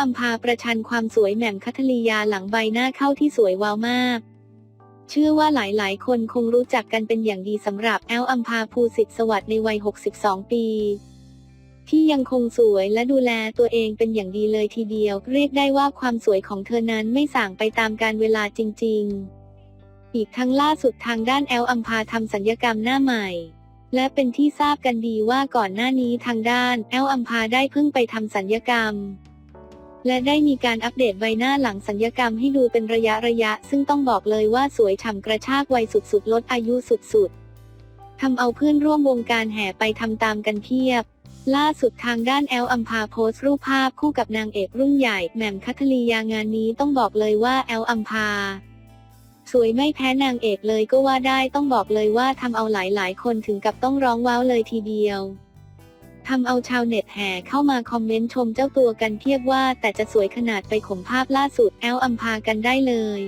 อัมพาประชันความสวยแหม่มคัทลียาหลังใบหน้าเข้าที่สวยวาวมาก เชื่อว่าหลายๆ คนคงรู้จักกันเป็นอย่างดีสำหรับแอลอัมพาภูสิทธิ์สวัสดิ์ในวัย 62 ปี ที่ยังคงสวยและดูแลตัวเองเป็นอย่างดีเลยทีเดียว เรียกได้ว่าความสวยของเธอนั้นไม่ส่างไปตามการเวลาจริง ๆ อีกทั้งล่าสุดทางด้านแอลอัมพาทำสัญญกรรมหน้าใหม่และเป็นที่ทราบกันดีว่าก่อนหน้านี้ทางด้านแอลอัมพาได้เพิ่งไปทำสัญญกรรม และได้มีการอัปเดตใบหน้าหลังสัญญกรรมให้ดูเป็นระยะระยะ ซึ่งต้องบอกเลยว่าสวยฉ่ำกระชากวัยสุดๆ ลดอายุสุดๆทำเอาเพื่อนร่วมวงการแห่ไปทำตามกันเพียบ ล่าสุดทางด้านแอลอัมพาโพสต์รูปภาพคู่กับนางเอกรุ่นใหญ่แหม่มคัทลียางานนี้ต้องบอกเลยว่าแอลอัมพาสวยไม่แพ้นางเอกเลยก็ว่าได้ต้องบอกเลยว่าทำเอาหลายๆ คนถึงกับต้องร้องว้าวเลยทีเดียว ทำเอาชาวเน็ตแห่เข้ามาคอมเมนต์ชมเจ้าตัวกันเพียบว่าแต่จะสวยขนาดไปข่มภาพล่าสุดแอลอัมพากันได้เลย